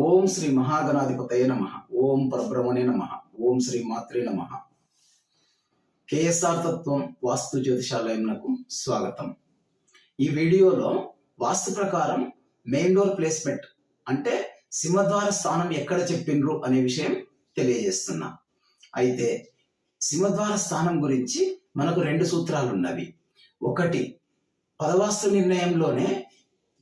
ఓం శ్రీ మహాగణాధిపతయ నమ. ఓం పరబ్రహ్మణే నమ. ఓం శ్రీ మాత్రే నమ. కేఎస్ఆర్ తత్వం వాస్తు జ్యోతిషాలయంకు స్వాగతం. ఈ వీడియోలో వాస్తు ప్రకారం మెయిన్ డోర్ ప్లేస్మెంట్ అంటే సింహద్వార స్థానం ఎక్కడ చెప్పిండ్రు అనే విషయం తెలియజేస్తున్నా. అయితే సింహద్వార స్థానం గురించి మనకు రెండు సూత్రాలు ఉన్నవి ఒకటి పదవాస్తు నిర్ణయంలోనే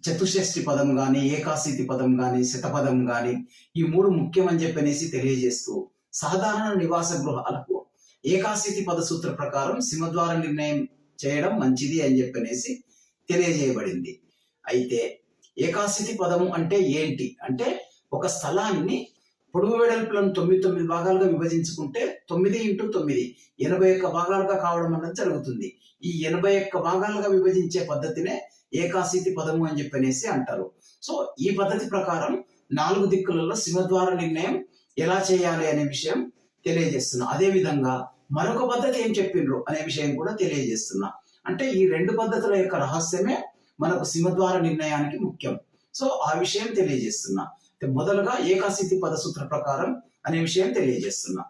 చతుషష్ఠి పదం కానీ ఏకాశితి పదం కానీ శతపదం కానీ ఈ మూడు ముఖ్యమని చెప్పనేసి తెలియజేస్తూ సాధారణ నివాస గృహాలకు ఏకాశితి పద సూత్ర ప్రకారం సింహద్వార నిర్ణయం చేయడం మంచిది అని చెప్పనేసి తెలియజేయబడింది. అయితే ఏకాశితి పదము అంటే ఏంటి? అంటే ఒక స్థలాన్ని పొడుగు వెడల్పులను తొమ్మిది తొమ్మిది భాగాలుగా విభజించుకుంటే తొమ్మిది ఇంటూ తొమ్మిది ఎనభై ఒక్క భాగాలుగా కావడం అన్నది జరుగుతుంది. ఈ ఎనభై ఒక్క భాగాలుగా విభజించే పద్ధతినే ఏకాశీతి పదము అని చెప్పనేసి అంటారు. సో ఈ పద్ధతి ప్రకారం నాలుగు దిక్కులలో సింహద్వార నిర్ణయం ఎలా చేయాలి అనే విషయం తెలియజేస్తున్నా. అదే విధంగా మరొక పద్ధతి ఏం చెప్పిండ్రు అనే విషయం కూడా తెలియజేస్తున్నా. అంటే ఈ రెండు పద్ధతుల యొక్క రహస్యమే మనకు సింహద్వార నిర్ణయానికి ముఖ్యం. సో ఆ విషయం తెలియజేస్తున్నా. మొదలుగా ఏకాశితి పద సూత్ర ప్రకారం అనే విషయం తెలియజేస్తున్నా.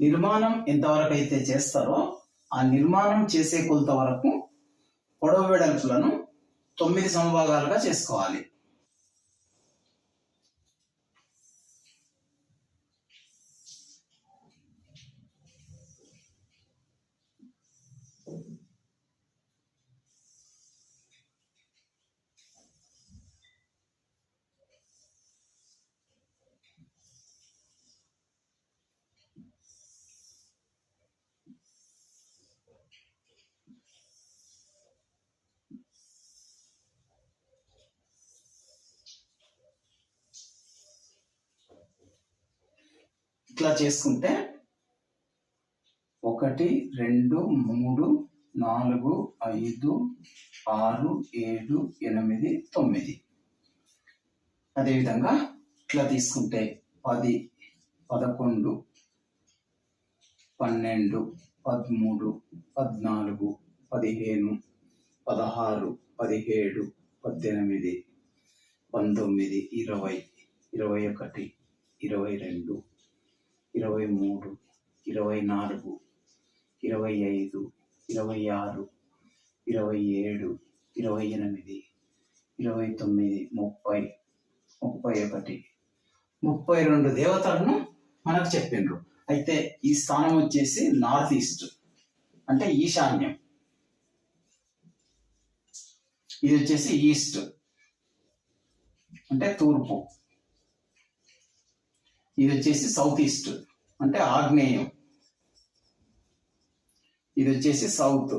నిర్మాణం ఎంతవరకు అయితే చేస్తారో ఆ నిర్మాణం చేసే కొలత వరకు పొడవు వెడల్పులను తొమ్మిది సమభాగాలుగా చేసుకోవాలి. ఇట్లా చేసుకుంటే ఒకటి రెండు మూడు నాలుగు ఐదు ఆరు ఏడు ఎనిమిది తొమ్మిది. అదేవిధంగా ఇట్లా తీసుకుంటే పది పదకొండు పన్నెండు పదమూడు పద్నాలుగు పదిహేను పదహారు పదిహేడు పద్దెనిమిది పంతొమ్మిది ఇరవై ఇరవై ఒకటి ఇరవై రెండు ఇరవై మూడు ఇరవై నాలుగు ఇరవై ఐదు ఇరవై ఆరు ఇరవై ఏడు ఇరవై ఎనిమిది ఇరవై తొమ్మిది ముప్పై ముప్పై ఒకటి ముప్పై రెండు దేవతలను మనకు చెప్పిండ్రు. అయితే ఈ స్థానం వచ్చేసి నార్త్ ఈస్ట్ అంటే ఈశాన్యం. ఇది వచ్చేసి ఈస్ట్ అంటే తూర్పు. ఇది వచ్చేసి సౌత్ ఈస్ట్ అంటే ఆగ్నేయం. ఇది వచ్చేసి సౌత్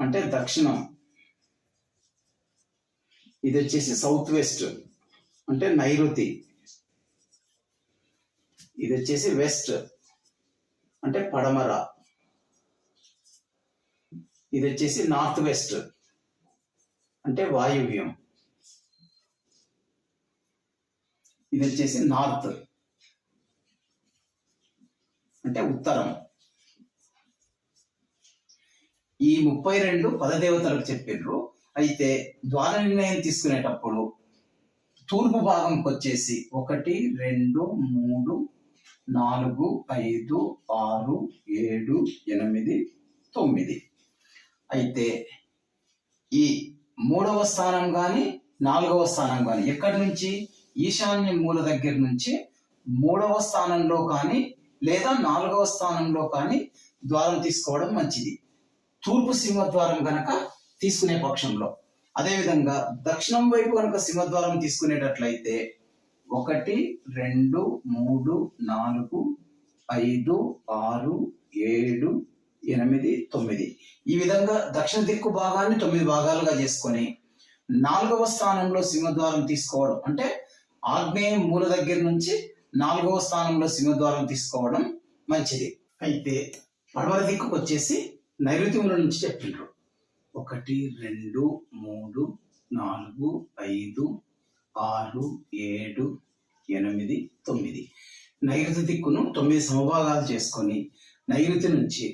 అంటే దక్షిణం. ఇది వచ్చేసి సౌత్ వెస్ట్ అంటే నైరుతి. ఇది వచ్చేసి వెస్ట్ అంటే పడమర. ఇది వచ్చేసి నార్త్ వెస్ట్ అంటే వాయువ్యం. ఇది వచ్చేసి నార్త్. అంటే ఉత్తరం. ఈ ముప్పై రెండు పదదేవతలకు చెప్పిండ్రు అయితే ద్వార నిర్ణయం తీసుకునేటప్పుడు తూర్పు భాగంకి వచ్చేసి ఒకటి రెండు మూడు నాలుగు ఐదు ఆరు ఏడు ఎనిమిది తొమ్మిది. అయితే ఈ మూడవ స్థానం కానీ నాలుగవ స్థానం కానీ ఎక్కడి నుంచి? ఈశాన్య మూల దగ్గర నుంచి మూడవ స్థానంలో కానీ లేదా నాలుగవ స్థానంలో కానీ ద్వారం తీసుకోవడం మంచిది. తూర్పు సింహద్వారం గనక తీసుకునే పక్షంలో. అదేవిధంగా దక్షిణం వైపు కనుక సింహద్వారం తీసుకునేటట్లయితే ఒకటి రెండు మూడు నాలుగు ఐదు ఆరు ఏడు ఎనిమిది తొమ్మిది. ఈ విధంగా దక్షిణ దిక్కు భాగాన్ని తొమ్మిది భాగాలుగా చేసుకొని నాలుగవ స్థానంలో సింహద్వారం తీసుకోవడం అంటే ఆగ్నేయ మూల దగ్గర నుంచి నాలుగవ స్థానంలో సింహద్వారం తీసుకోవడం మంచిది. అయితే పడమర దిక్కుకు వచ్చేసి నైరుతిముల నుంచి చెప్పిండ్రు ఒకటి రెండు మూడు నాలుగు ఐదు ఆరు ఏడు ఎనిమిది తొమ్మిది. నైరుతి దిక్కును తొమ్మిది సమభాగాలు చేసుకొని నైరుతి నుంచి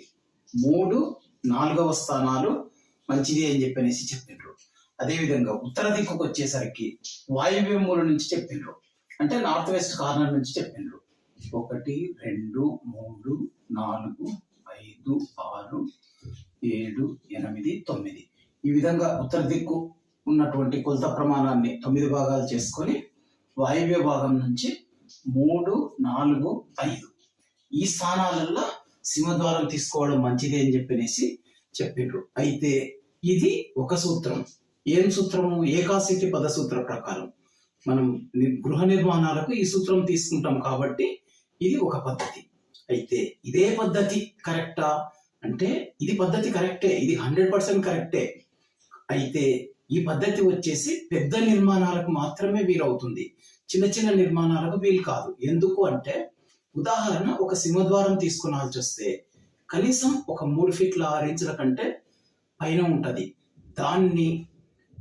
మూడు నాలుగవ స్థానాలు మంచిది అని చెప్పనేసి చెప్పిండ్రు అదేవిధంగా ఉత్తర దిక్కుకు వచ్చేసరికి వాయువ్య మూల నుంచి చెప్పిండ్రు అంటే నార్త్ వెస్ట్ కార్నర్ నుంచి చెప్పిండ్రు ఒకటి రెండు మూడు నాలుగు ఐదు ఆరు ఏడు ఎనిమిది తొమ్మిది. ఈ విధంగా ఉత్తర దిక్కు ఉన్నటువంటి కొలత ప్రమాణాన్ని తొమ్మిది భాగాలు చేసుకొని వాయువ్య భాగం నుంచి మూడు నాలుగు ఐదు. ఈ స్థానాలలో సింహద్వారం తీసుకోవడం మంచిది అని చెప్పనేసి చెప్పిండ్రు అయితే ఇది ఒక సూత్రం. ఏం సూత్రము? ఏకాశితి పద సూత్ర ప్రకారం. మనం గృహ నిర్మాణాలకు ఈ సూత్రం తీసుకుంటాం కాబట్టి ఇది ఒక పద్ధతి. అయితే ఇదే పద్ధతి కరెక్టా? అంటే ఇది పద్ధతి కరెక్టే ఇది హండ్రెడ్ పర్సెంట్ కరెక్టే. అయితే ఈ పద్ధతి వచ్చేసి పెద్ద నిర్మాణాలకు మాత్రమే వీలవుతుంది. చిన్న చిన్న నిర్మాణాలకు వీలు కాదు. ఎందుకు అంటే ఉదాహరణ ఒక సింహద్వారం తీసుకునాల్సి వస్తే కనీసం ఒక మూడు ఫీట్ల ఆరు ఇంచుల కంటే పైన ఉంటది. దాన్ని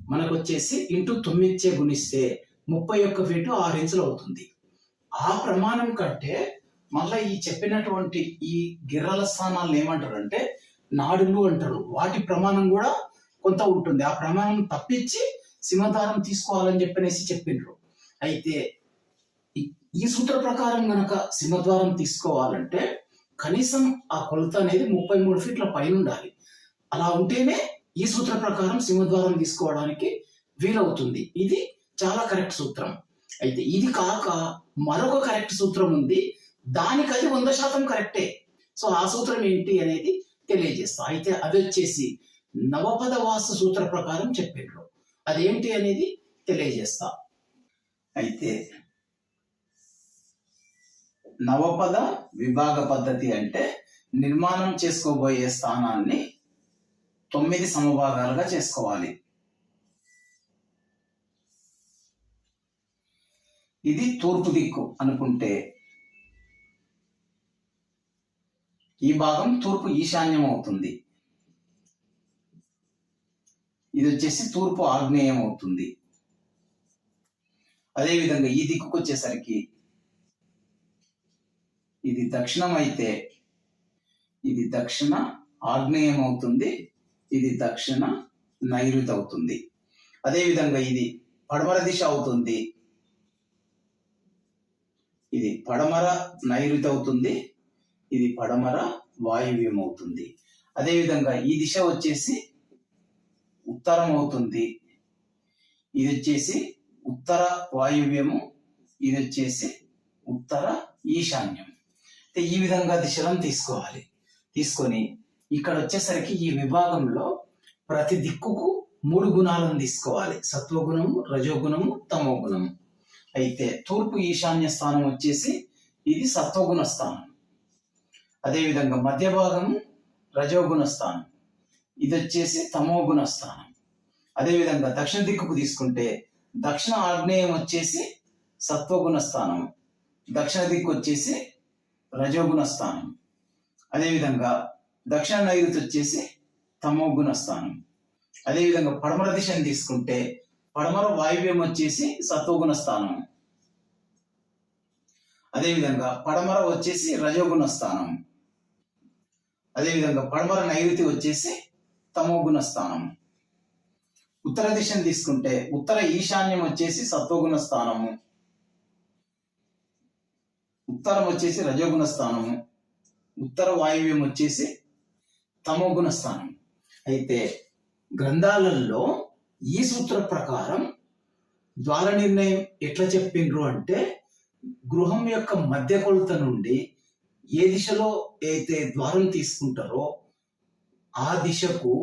మనకు వచ్చేసి ఇంటూ తొమ్మిదిచే గుణిస్తే ముప్పై ఒక్క ఫీటు ఆరు ఇంచులు అవుతుంది. ఆ ప్రమాణం కంటే మళ్ళీ ఈ చెప్పినటువంటి ఈ గిర్రల స్థానాలను ఏమంటారు అంటే నాడులు అంటారు. వాటి ప్రమాణం కూడా కొంత ఉంటుంది. ఆ ప్రమాణం తప్పించి సింహద్వారం తీసుకోవాలని చెప్పనేసి చెప్పిండ్రు. అయితే ఈ- ఈ సూత్ర ప్రకారం గనక సింహద్వారం తీసుకోవాలంటే కనీసం ఆ కొలత అనేది ముప్పై మూడు ఫీట్ల పైన ఉండాలి. అలా ఉంటేనే ఈ సూత్ర ప్రకారం సింహద్వారం తీసుకోవడానికి వీలవుతుంది. ఇది చాలా కరెక్ట్ సూత్రం. అయితే ఇది కాక మరొక కరెక్ట్ సూత్రం ఉంది. దానికి అది వంద శాతం కరెక్టే. సో ఆ సూత్రం ఏంటి అనేది తెలియజేస్తా. అయితే అది వచ్చేసి నవపద వాస్తు సూత్ర ప్రకారం చెప్పిండ్రు అదేంటి అనేది తెలియజేస్తా. అయితే నవపద విభాగ పద్ధతి అంటే నిర్మాణం చేసుకోబోయే స్థానాన్ని తొమ్మిది సమభాగాలుగా చేసుకోవాలి. ఇది తూర్పు దిక్కు అనుకుంటే ఈ భాగం తూర్పు ఈశాన్యం అవుతుంది ఇది వచ్చేసి తూర్పు ఆగ్నేయం అవుతుంది అదేవిధంగా ఈ దిక్కుకు వచ్చేసరికి ఇది దక్షిణం అయితే ఇది దక్షిణ ఆగ్నేయం అవుతుంది ఇది దక్షిణ నైరుతి అవుతుంది. అదేవిధంగా ఇది పడమర దిశ అవుతుంది. ఇది పడమర నైరుతి అవుతుంది. ఇది పడమర వాయువ్యం అవుతుంది. అదేవిధంగా ఈ దిశ వచ్చేసి ఉత్తరం అవుతుంది. ఇది వచ్చేసి ఉత్తర వాయువ్యము. ఇది వచ్చేసి ఉత్తర ఈశాన్యం. అయితే ఈ విధంగా దిశలను తీసుకోవాలి. తీసుకొని ఇక్కడ వచ్చేసరికి ఈ విభాగంలో ప్రతి దిక్కుకు మూడు గుణాలను తీసుకోవాలి. సత్వగుణము రజోగుణము తమో గుణము అయితే తూర్పు ఈశాన్య స్థానం వచ్చేసి ఇది సత్వగుణ స్థానం. అదేవిధంగా మధ్య భాగము రజోగుణ స్థానం. ఇది వచ్చేసి తమోగుణ స్థానం. అదేవిధంగా దక్షిణ దిక్కుకు తీసుకుంటే దక్షిణ ఆగ్నేయం వచ్చేసి సత్వగుణ స్థానం. దక్షిణ దిక్కు వచ్చేసి రజోగుణ స్థానం. అదేవిధంగా దక్షిణ నైరుతి వచ్చేసి తమోగుణ స్థానం అదేవిధంగా పడమర దిశను తీసుకుంటే పడమర వాయువ్యం వచ్చేసి సత్వగుణ స్థానం అదేవిధంగా పడమర వచ్చేసి రజోగుణ స్థానం అదేవిధంగా పడమర నైరుతి వచ్చేసి తమోగుణ స్థానం ఉత్తర దిశను తీసుకుంటే ఉత్తర ఈశాన్యం వచ్చేసి సత్వగుణ స్థానము ఉత్తరం వచ్చేసి రజోగుణ స్థానము ఉత్తర వాయువ్యం వచ్చేసి తమోగుణ స్థానం అయితే గ్రంథాలలో ఈ సూత్ర ప్రకారం ద్వార నిర్ణయం ఎట్లా చెప్పిండ్రు అంటే గృహం యొక్క మధ్య కొలత నుండి ఏ దిశలో అయితే ద్వారం తీసుకుంటారో ఆ దిశకు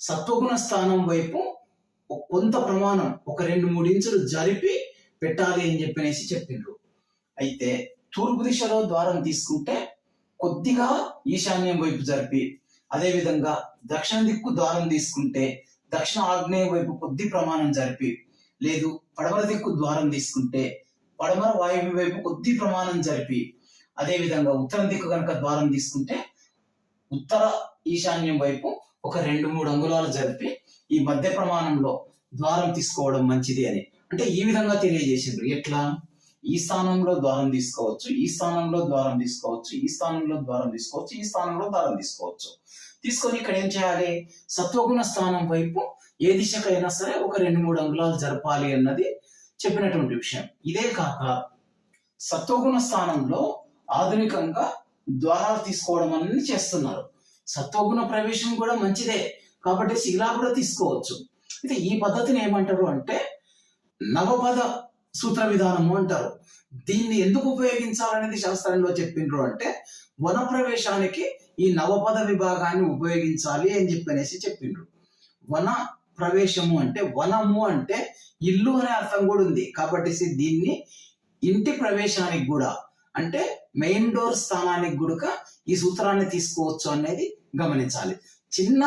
సత్వగుణ స్థానం వైపు కొంత ప్రమాణం ఒక రెండు మూడు ఇంచులు జరిపి పెట్టాలి అని చెప్పనేసి చెప్పిండ్రు. అయితే తూర్పు దిశలో ద్వారం తీసుకుంటే కొద్దిగా ఈశాన్యం వైపు జరిపి అదేవిధంగా దక్షిణ దిక్కు ద్వారం తీసుకుంటే దక్షిణ ఆగ్నేయ వైపు కొద్ది ప్రమాణం జరిపి లేదు పడమర దిక్కు ద్వారం తీసుకుంటే పడమర వాయువ్య వైపు కొద్ది ప్రమాణం జరిపి అదే విధంగా ఉత్తర దిక్కు కనుక ద్వారం తీసుకుంటే ఉత్తర ఈశాన్యం వైపు ఒక రెండు మూడు అంగుళాలు జరిపి ఈ మధ్య ప్రమాణంలో ద్వారం తీసుకోవడం మంచిది అని. అంటే ఈ విధంగా తెలియజేసిండ్రు. ఎట్లా? ఈ స్థానంలో ద్వారం తీసుకోవచ్చు ఈ స్థానంలో ద్వారం తీసుకోవచ్చు ఈ స్థానంలో ద్వారం తీసుకోవచ్చు ఈ స్థానంలో ద్వారం తీసుకోవచ్చు. తీసుకొని ఇక్కడ ఏం చేయాలి? సత్వగుణ స్థానం వైపు ఏ దిశకైనా సరే ఒక రెండు మూడు అంగుళాలు జరపాలి అన్నది చెప్పినటువంటి విషయం. ఇదే కాక సత్వగుణ స్థానంలో ఆధునికంగా ద్వారాలు తీసుకోవడం అనేది చేస్తున్నారు. సత్వగుణ ప్రవేశం కూడా మంచిదే. కాబట్టి శిలా కూడా తీసుకోవచ్చు. అయితే ఈ పద్ధతిని ఏమంటారు అంటే నవపద సూత్ర విధానము అంటారు. దీన్ని ఎందుకు ఉపయోగించాలనేది శాస్త్రంలో చెప్పిండ్రు అంటే వన ప్రవేశానికి ఈ నవపద విభాగాన్ని ఉపయోగించాలి అని చెప్పనేసి చెప్పిండ్రు. వన ప్రవేశము అంటే వనము అంటే ఇల్లు అనే అర్థం కూడా ఉంది. కాబట్టి దీన్ని ఇంటి ప్రవేశానికి కూడా అంటే మెయిన్ డోర్ స్థానానికి కూడా ఈ సూత్రాన్ని తీసుకోవచ్చు అనేది గమనించాలి. చిన్న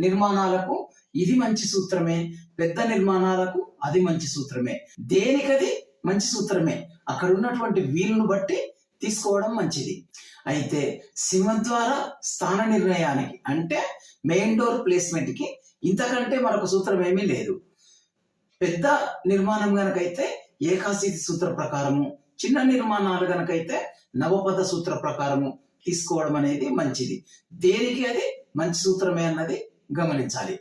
నిర్మాణాలకు ఇది మంచి సూత్రమే పెద్ద నిర్మాణాలకు అది మంచి సూత్రమే. దేనికది మంచి సూత్రమే? అక్కడ ఉన్నటువంటి వీలును బట్టి తీసుకోవడం మంచిది. అయితే సింహద్వార స్థాన నిర్ణయానికి అంటే మెయిన్ డోర్ ప్లేస్మెంట్కి ఇంతకంటే మరొక సూత్రం ఏమీ లేదు. పెద్ద నిర్మాణం గనకైతే ఏకాశీతి సూత్ర ప్రకారము చిన్న నిర్మాణాలు గనకైతే నవపద సూత్ర ప్రకారము తీసుకోవడం అనేది మంచిది. దేనికి అది? మంచి సూత్రమే అన్నది గమనించాలి.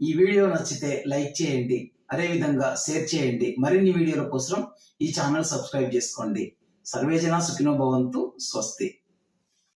ఈ వీడియో నచ్చితే లైక్ చేయండి అదేవిధంగా షేర్ చేయండి. మరిన్ని వీడియోల కోసం ఈ ఛానల్ సబ్స్క్రైబ్ చేసుకోండి. సర్వేజన సుఖినో భవంతు స్వస్తి.